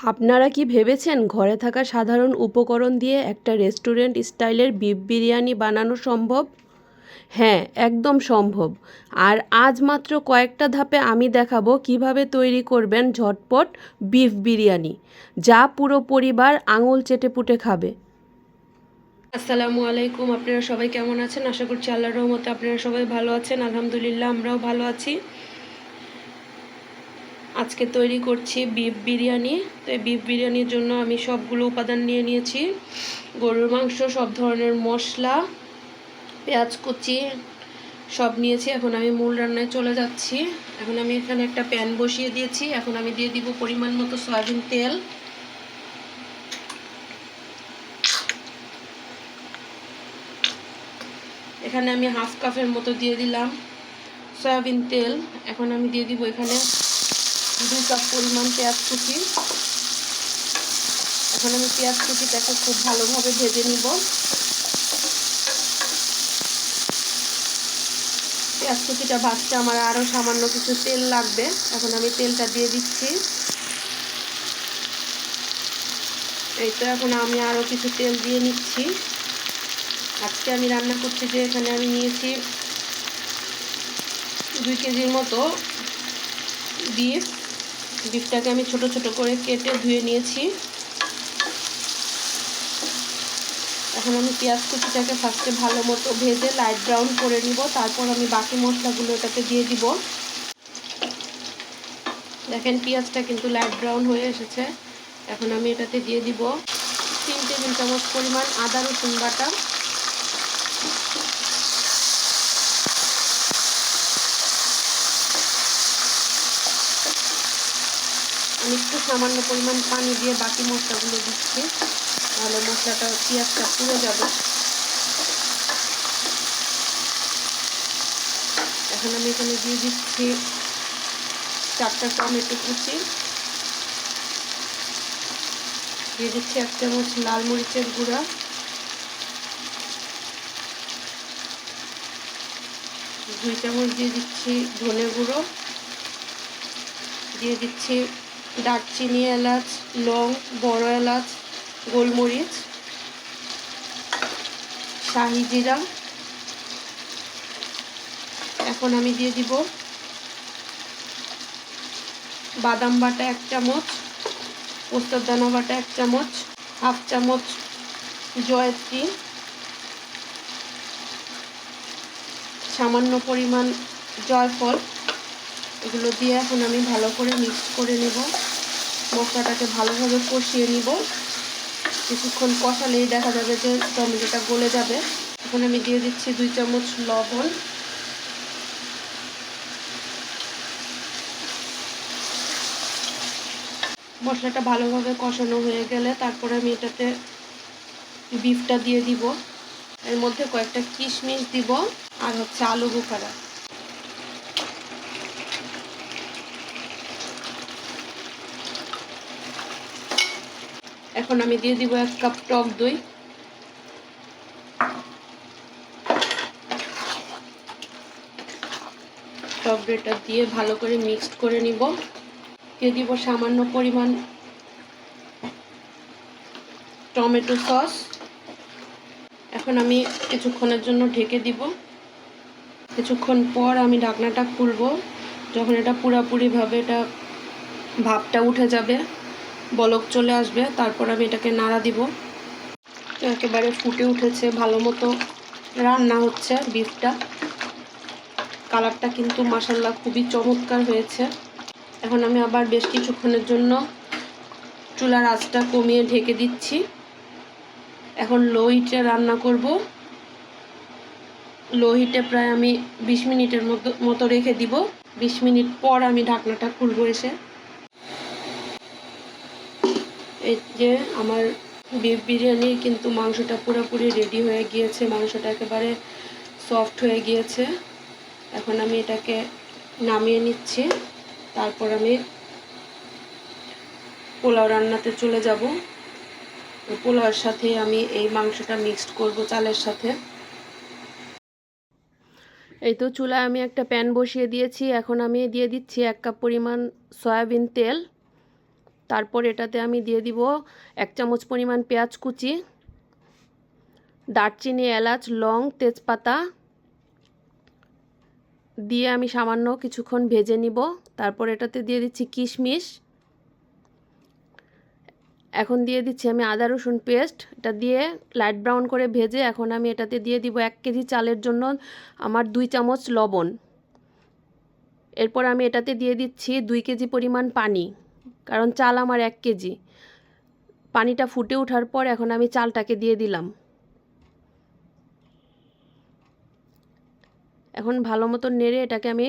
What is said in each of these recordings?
আপনারা কি ভেবেছেন ঘরে থাকা সাধারণ উপকরণ দিয়ে একটা রেস্টুরেন্ট স্টাইলের বিফ বিরিয়ানি বানানো সম্ভব? হ্যাঁ একদম সম্ভব। আর আজ মাত্র কয়েকটা ধাপে আমি দেখাবো কীভাবে তৈরি করবেন ঝটপট বিফ বিরিয়ানি, যা পুরো পরিবার আঙুল চেটে পুটে খাবে। আসসালামু আলাইকুম, আপনারা সবাই কেমন আছেন? আশা করছি আল্লাহর রহমতে আপনারা সবাই ভালো আছেন। আলহামদুলিল্লাহ, আমরাও ভালো আছি। আজকে তৈরি করছি বিফ বিরিয়ানি। তো এই বিফ বিরিয়ানির জন্য আমি সবগুলো উপাদান নিয়ে নিয়েছি। গরুর মাংস, সব ধরনের মশলা, পেঁয়াজ কুচি, সব নিয়েছি। এখন আমি মূল রান্নায় চলে যাচ্ছি। এখন আমি এখানে একটা প্যান বসিয়ে দিয়েছি। এখন আমি দিয়ে দিব পরিমাণ মতো সয়াবিন তেল। এখানে আমি হাফ কাপের মতো দিয়ে দিলাম সয়াবিন তেল। এখন আমি দিয়ে দিব এখানে দুই কাপ পরিমাণ পেঁয়াজ কুচি। এখন আমি পেঁয়াজ কুচিটাকে খুব ভালোভাবে ভেজে নিব। পেঁয়াজ কুচিটা ভাজতে আমার আরও সামান্য কিছু তেল লাগবে। এখন আমি তেলটা দিয়ে দিচ্ছি। এই তো এখন আমি আরও কিছু তেল দিয়ে নিচ্ছি। আজকে আমি রান্না করছি যে এখানে আমি নিয়েছি দুই কেজির মতো বিফ বিফটাকে আমি ছোট ছোট করে কেটে ধুয়ে নিয়েছি। এখন আমি পেঁয়াজ কুচিটাকে ফার্স্টে ভালো মতো ভেজে লাইট ব্রাউন করে নিব, তারপর আমি বাকি মশলাগুলো এটাকে দিয়ে দিব। দেখেন পেঁয়াজটা কিন্তু লাইট ব্রাউন হয়ে এসেছে। এখন আমি এটাতে দিয়ে দিব তিন টেবিল চামচ পরিমাণ আদা রসুন বাটা। একটু সামান্য পরিমাণ পানি দিয়ে বাকি মশলাগুলো দিচ্ছি। তাহলে মশলাটা পেঁয়াজটা পুড়ে যাবে। এখন আমি এখানে দিয়ে দিচ্ছি চারটা টমেটো কুচি। দিয়ে দিচ্ছি এক চামচ লাল মরিচের গুঁড়া। দুই চামচ দিয়ে দিচ্ছি ধনে গুঁড়ো। দিয়ে দিচ্ছি দারচিনি এলাচ, লং, বড় এলাচ, গোলমরিচ, শাহি জিরা এখন আমি দিয়ে দিব বাদাম বাটা এক চামচ, পোস্তার দানা বাটা এক চামচ, হাফ চামচ জয়ত্রী সামান্য পরিমাণ জয়ফল। এগুলো দিয়ে এখন আমি ভালো করে মিক্স করে নেব। মশলাটাকে ভালোভাবে কষিয়ে নিব। কিছুক্ষণ কষালেই দেখা যাবে যে টমেটোটা গলে যাবে। এখন আমি দিয়ে দিচ্ছি দুই চামচ লবণ। মশলাটা ভালোভাবে কষানো হয়ে গেলে তারপরে আমি এটাতে বিফটা দিয়ে দিব। এর মধ্যে কয়েকটা কিশমিশ দিব আর হচ্ছে আলু বুখারা। এখন আমি দিয়ে দিব এক কাপ টক দই। টক দইটা দিয়ে ভালো করে মিক্সড করে নিব। দিয়ে দিব সামান্য পরিমাণ টমেটো সস। এখন আমি কিছুক্ষণের জন্য ঢেকে দিব। কিছুক্ষণ পর আমি ঢাকনাটা খুলব, যখন এটা পুরাপুরিভাবে এটা ভাবটা উঠে যাবে। বলক চলে আসবে, তারপর আমি এটাকে নাড়া দিব। একেবারে ফুটে উঠেছে, ভালো মতো রান্না হচ্ছে বিফটা কালারটা কিন্তু মাসাল্লাহ খুবই চমৎকার হয়েছে। এখন আমি আবার বেশ কিছুক্ষণের জন্য চুলার আঁচটা কমিয়ে ঢেকে দিচ্ছি। এখন লো হিটে রান্না করব। লো হিটে প্রায় আমি বিশ মিনিটের মতো মতো রেখে দিব। বিশ মিনিট পর আমি ঢাকনাটা খুলবো এসে। এই যে আমার বিফ বিরিয়ানির কিন্তু মাংসটা পুরোপুরি রেডি হয়ে গিয়েছে। মাংসটা একেবারে সফট হয়ে গিয়েছে। এখন আমি এটাকে নামিয়ে নিচ্ছি। তারপর আমি পোলাও রান্নাতে চলে যাব। পোলাওয়ের সাথে আমি এই মাংসটা মিক্সড করব চালের সাথে। এই তো চুলায় আমি একটা প্যান বসিয়ে দিয়েছি। এখন আমি দিয়ে দিচ্ছি এক কাপ পরিমাণ সয়াবিন তেল। তারপর এটাতে আমি দিয়ে দিব এক চামচ পরিমাণ পেঁয়াজ কুচি, দারচিনি, এলাচ, লং, তেজপাতা দিয়ে আমি সামান্য কিছুক্ষণ ভেজে নিব। তারপর এটাতে দিয়ে দিচ্ছি কিশমিশ। এখন দিয়ে দিচ্ছি আমি আদা, রসুন পেস্ট। এটা দিয়ে লাইট ব্রাউন করে ভেজে এখন আমি এটাতে দিয়ে দিব এক কেজি চালের জন্য আমার দুই চামচ লবণ। এরপর আমি এটাতে দিয়ে দিচ্ছি দুই কেজি পরিমাণ পানি। কারণ চাল আমার এক কেজি। পানিটা ফুটে ওঠার পর এখন আমি চালটাকে দিয়ে দিলাম। এখন ভালো মতো নেড়ে এটাকে আমি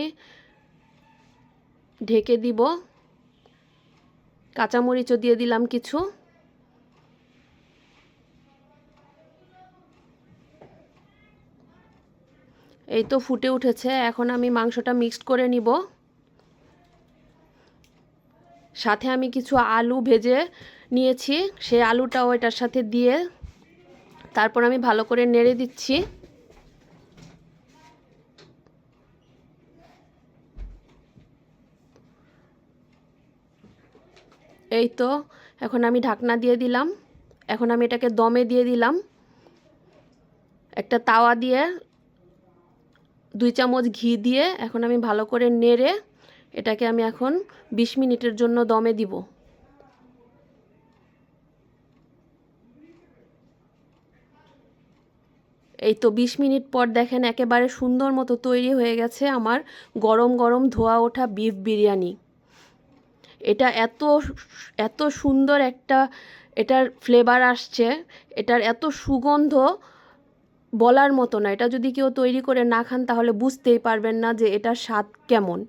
ঢেকে দিব। কাঁচামরিচও দিয়ে দিলাম কিছু। এই তো ফুটে উঠেছে, এখন আমি মাংসটা মিক্সড করে নিব। সাথে আমি কিছু আলু ভেজে নিয়েছি। সেই আলুটাও এটার সাথে দিয়ে তারপর আমি ভালো করে নেড়ে দিচ্ছি। এই তো, এখন আমি ঢাকনা দিয়ে দিলাম। এখন আমি এটাকে দমে দিয়ে দিলাম। একটা তাওয়া দিয়ে দুই চামচ ঘি দিয়ে এখন আমি ভালো করে নেড়ে এটাকে আমি এখন বিশ মিনিটের জন্য দমে দিব। এই তো বিশ মিনিট পর দেখেন একেবারে সুন্দর মতো তৈরি হয়ে গেছে আমার গরম গরম ধোয়া ওঠা বিফ বিরিয়ানি। এটা এত এত সুন্দর একটা এটার ফ্লেভার আসছে, এটার এত সুগন্ধ বলার মতো না। এটা যদি কেউ তৈরি করে না খান, তাহলে বুঝতেই পারবেন না যে এটার স্বাদ কেমন।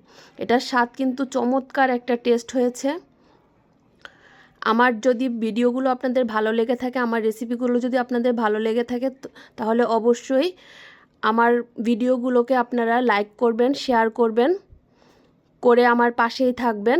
এটার স্বাদ কিন্তু চমৎকার একটা টেস্ট হয়েছে। আমার যদি ভিডিওগুলো আপনাদের ভালো লেগে থাকে, আমার রেসিপিগুলো যদি আপনাদের ভালো লেগে থাকে তাহলে অবশ্যই আমার ভিডিওগুলোকে আপনারা লাইক করবেন শেয়ার করবেন, করে আমার পাশেই থাকবেন।